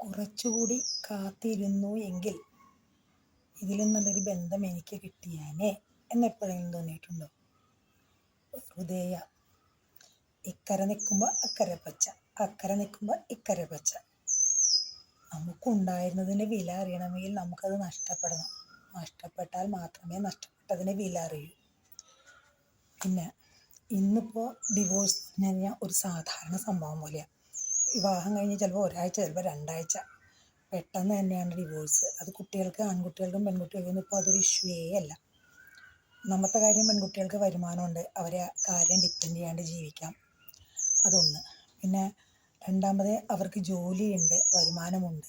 കുറച്ചുകൂടി കാത്തിരുന്നു എങ്കിൽ ഇതിലും നല്ലൊരു ബന്ധം എനിക്ക് കിട്ടിയാനേ എന്നെപ്പോഴെങ്കിലും തോന്നിയിട്ടുണ്ടോ? ഹൃദയ ഇക്കര നിൽക്കുമ്പോൾ അക്കരെ പച്ച അക്കരെ നിൽക്കുമ്പോൾ ഇക്കരെ പച്ച. നമുക്കുണ്ടായിരുന്നതിന്റെ വില അറിയണമെങ്കിൽ നമുക്കത് നഷ്ടപ്പെടണം. നഷ്ടപ്പെട്ടാൽ മാത്രമേ നഷ്ടപ്പെട്ടതിന്റെ വില അറിയൂ. പിന്നെ ഇന്നിപ്പോൾ ഡിവോഴ്സ് എന്ന് പറഞ്ഞാൽ ഒരു സാധാരണ സംഭവം പോലെയാണ് വിവാഹം കഴിഞ്ഞ് ചിലപ്പോൾ ഒരാഴ്ച ചിലപ്പോൾ രണ്ടാഴ്ച. പെട്ടെന്ന് തന്നെയാണ് ഡിവോഴ്സ് അത് കുട്ടികൾക്ക് ആൺകുട്ടികൾക്കും പെൺകുട്ടികൾക്കും ഇപ്പോൾ അതൊരു ഇഷ്യൂയേ അല്ല. ഒന്നാമത്തെ കാര്യം പെൺകുട്ടികൾക്ക് വരുമാനമുണ്ട്. അവരെ കാര്യം ഡിപ്പെൻഡ് ചെയ്യാണ്ട് ജീവിക്കാം. അതൊന്ന്. പിന്നെ രണ്ടാമത് അവർക്ക് ജോലിയുണ്ട് വരുമാനമുണ്ട്.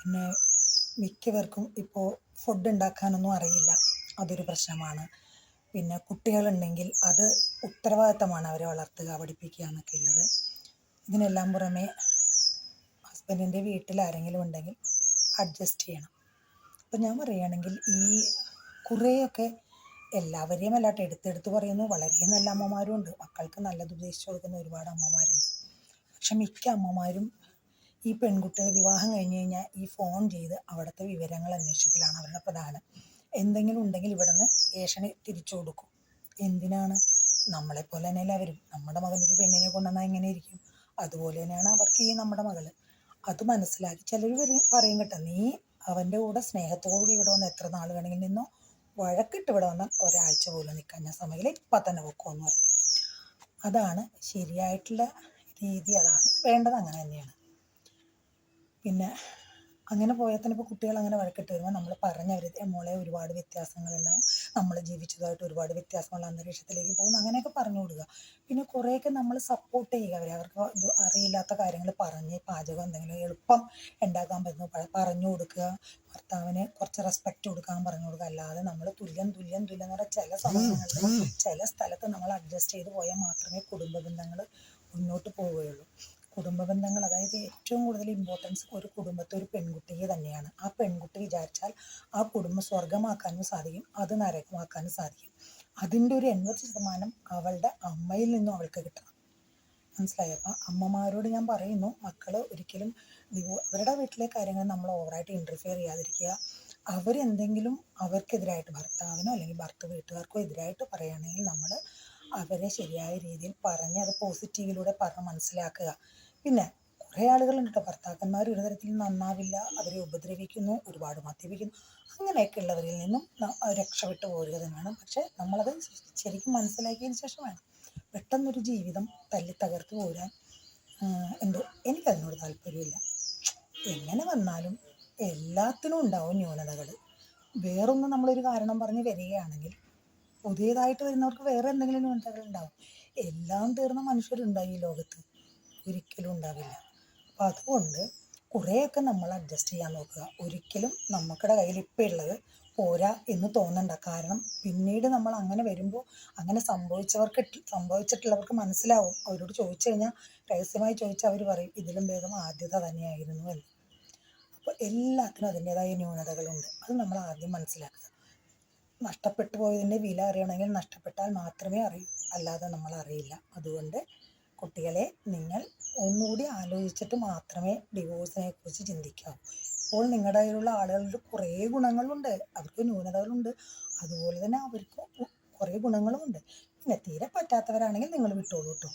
പിന്നെ മിക്കവർക്കും ഇപ്പോൾ ഫുഡ് ഉണ്ടാക്കാനൊന്നും അറിയില്ല. അതൊരു പ്രശ്നമാണ്. പിന്നെ കുട്ടികളുണ്ടെങ്കിൽ അത് ഉത്തരവാദിത്തമാണ് അവരെ വളർത്തുക പഠിപ്പിക്കുക എന്നൊക്കെ ഉള്ളത്. ഇതിനെല്ലാം പുറമെ ഹസ്ബൻഡിന്റെ വീട്ടിൽ ആരെങ്കിലും ഉണ്ടെങ്കിൽ അഡ്ജസ്റ്റ് ചെയ്യണം. അപ്പോൾ ഞാൻ പറയുകയാണെങ്കിൽ ഈ കുറേയൊക്കെ എല്ലാവരെയും അല്ലാട്ട് എടുത്തെടുത്ത് പറയുന്നു. വളരെ നല്ല അമ്മമാരും ഉണ്ട് മക്കൾക്ക് നല്ലത് ഉപദേശിച്ചു കൊടുക്കുന്ന ഒരുപാട് അമ്മമാരുണ്ട്. പക്ഷെ മിക്ക അമ്മമാരും ഈ പെൺകുട്ടികൾ വിവാഹം കഴിഞ്ഞ് കഴിഞ്ഞാൽ ഈ ഫോൺ ചെയ്ത് അവിടുത്തെ വിവരങ്ങൾ അന്വേഷിക്കലാണ് അവരുടെ പ്രധാനം. എന്തെങ്കിലും ഉണ്ടെങ്കിൽ ഇവിടെ നിന്ന് ഏഷണി തിരിച്ചു കൊടുക്കും. എന്തിനാണ്? നമ്മളെപ്പോലെ തന്നെ എല്ലാവരും നമ്മുടെ മകനൊരു പെണ്ണിനെ കൊണ്ടുവന്നാൽ എങ്ങനെ ഇരിക്കും? അതുപോലെ തന്നെയാണ് അവർക്ക് ഈ നമ്മുടെ മകൾ. അത് മനസ്സിലാക്കി ചിലർ പറയും കേട്ടോ നീ അവന്റെ കൂടെ സ്നേഹത്തോടുകൂടി ഇവിടെ വന്ന് എത്ര നാൾ വേണമെങ്കിൽ നിന്നോ? വഴക്കിട്ട് ഇവിടെ വന്നാൽ ഒരാഴ്ച പോലും നിൽക്കാൻ ഞാൻ സമയമില്ല ഇപ്പം തന്നെ വെക്കുമെന്ന് പറയും. അതാണ് ശരിയായിട്ടുള്ള രീതി അതാണ് വേണ്ടത് അങ്ങനെ തന്നെയാണ്. പിന്നെ അങ്ങനെ പോയാൽ തന്നെ ഇപ്പോൾ കുട്ടികൾ അങ്ങനെ വഴക്കിട്ട് വരുമ്പോൾ നമ്മൾ പറഞ്ഞവർ മോളെ ഒരുപാട് വ്യത്യാസങ്ങളുണ്ടാവും നമ്മൾ ജീവിച്ചതായിട്ട് ഒരുപാട് വ്യത്യാസമുള്ള അന്തരീക്ഷത്തിലേക്ക് പോകുന്നു. അങ്ങനെയൊക്കെ പറഞ്ഞു കൊടുക്കുക. പിന്നെ കുറേയൊക്കെ നമ്മൾ സപ്പോർട്ട് ചെയ്യുക. അവരെ അവർക്ക് അറിയില്ലാത്ത കാര്യങ്ങൾ പറഞ്ഞ് പാചകം എന്തെങ്കിലും എളുപ്പം ഉണ്ടാക്കാൻ പറ്റുന്നു. പറഞ്ഞു കൊടുക്കുക. ഭർത്താവിന് കുറച്ച് റെസ്പെക്റ്റ് കൊടുക്കാൻ പറഞ്ഞു കൊടുക്കുക. അല്ലാതെ നമ്മൾ തുല്യം തുല്യം തുല്യം എന്ന് പറഞ്ഞാൽ ചില സമയങ്ങളിൽ ചില സ്ഥലത്ത് നമ്മൾ അഡ്ജസ്റ്റ് ചെയ്ത് പോയാൽ മാത്രമേ കുടുംബ ബന്ധങ്ങൾ മുന്നോട്ട് പോവുകയുള്ളൂ. കുടുംബ ബന്ധങ്ങൾ അതായത് ഏറ്റവും കൂടുതൽ ഇമ്പോർട്ടൻസ് ഒരു കുടുംബത്തെ ഒരു പെൺകുട്ടിക്ക് തന്നെയാണ്. ആ പെൺകുട്ടി വിചാരിച്ചാൽ ആ കുടുംബം സ്വർഗമാക്കാനും സാധിക്കും അത് നരകമാക്കാനും സാധിക്കും. അതിന്റെ ഒരു എൺപത് ശതമാനം അവളുടെ അമ്മയിൽ നിന്നും അവൾക്ക് കിട്ടണം. മനസ്സിലായോ? അപ്പം അമ്മമാരോട് ഞാൻ പറയുന്നു മക്കൾ ഒരിക്കലും അവരുടെ വീട്ടിലെ കാര്യങ്ങൾ നമ്മൾ ഓവറായിട്ട് ഇന്റർഫിയർ ചെയ്യാതിരിക്കുക. അവരെന്തെങ്കിലും അവർക്കെതിരായിട്ട് ഭർത്താവിനോ അല്ലെങ്കിൽ ഭർത്ത വീട്ടുകാർക്കോ എതിരായിട്ട് പറയുകയാണെങ്കിൽ നമ്മൾ അവരെ ശരിയായ രീതിയിൽ പറഞ്ഞ് അത് പോസിറ്റീവിലൂടെ പറഞ്ഞ് മനസ്സിലാക്കുക. പിന്നെ കുറേ ആളുകളുണ്ട്. കേട്ടോ ഭർത്താക്കന്മാർ ഒരു തരത്തിൽ നന്നാവില്ല അവരെ ഉപദ്രവിക്കുന്നു ഒരുപാട് മദ്യപിക്കുന്നു. അങ്ങനെയൊക്കെ ഉള്ളവരിൽ നിന്നും രക്ഷപ്പെട്ടു പോരുക തന്നെ വേണം. പക്ഷേ നമ്മളത് ശരിക്കും മനസ്സിലാക്കിയതിന് ശേഷം വേണം പെട്ടെന്നൊരു ജീവിതം തല്ലി തകർത്ത് പോരാൻ എന്തോ എനിക്കതിനോട് താല്പര്യമില്ല. എങ്ങനെ വന്നാലും എല്ലാത്തിനും ഉണ്ടാവും ന്യൂനതകൾ വേറൊന്നും നമ്മളൊരു കാരണം പറഞ്ഞ് വരികയാണെങ്കിൽ പുതിയതായിട്ട് വരുന്നവർക്ക് വേറെ എന്തെങ്കിലും ന്യൂനതകൾ ഉണ്ടാവും. എല്ലാം തീർന്ന മനുഷ്യരുണ്ടായി ഈ ലോകത്ത്? ഒരിക്കലും ഉണ്ടാവില്ല. അപ്പം അതുകൊണ്ട് കുറേയൊക്കെ നമ്മൾ അഡ്ജസ്റ്റ് ചെയ്യാൻ നോക്കുക. ഒരിക്കലും നമുക്കിടെ കയ്യിൽ ഇപ്പം ഉള്ളത് പോരാ എന്ന് തോന്നണ്ട. കാരണം പിന്നീട് നമ്മൾ അങ്ങനെ വരുമ്പോൾ അങ്ങനെ സംഭവിച്ചവർക്ക് സംഭവിച്ചിട്ടുള്ളവർക്ക് മനസ്സിലാവും. അവരോട് ചോദിച്ചു കഴിഞ്ഞാൽ രഹസ്യമായി ചോദിച്ചാൽ അവർ പറയും ഇതിലും ഭേദം ആദ്യത തന്നെയായിരുന്നു എന്ന്. അപ്പോൾ എല്ലാത്തിനും അതിന്റെതായ ന്യൂനതകളുണ്ട്. അത് നമ്മൾ ആദ്യം മനസ്സിലാക്കുക. നഷ്ടപ്പെട്ടു പോയതിന്റെ വില അറിയണമെങ്കിൽ നഷ്ടപ്പെട്ടാൽ മാത്രമേ അറിയൂ. അല്ലാതെ നമ്മൾ അറിയില്ല. അതുകൊണ്ട് കുട്ടികളെ നിങ്ങൾ ഒന്നുകൂടി ആലോചിച്ചിട്ട് മാത്രമേ ഡിവോഴ്സിനെ കുറിച്ച് ചിന്തിക്കാവൂ ഇപ്പോൾ നിങ്ങളുടെ കയ്യിലുള്ള ആളുകളുടെ കുറേ ഗുണങ്ങളുണ്ട്. അവർക്ക് ന്യൂനതകളുണ്ട്. അതുപോലെ തന്നെ അവർക്ക് കുറേ ഗുണങ്ങളുമുണ്ട്. പിന്നെ തീരെ പറ്റാത്തവരാണെങ്കിൽ നിങ്ങൾ വിട്ടോളൂ കേട്ടോ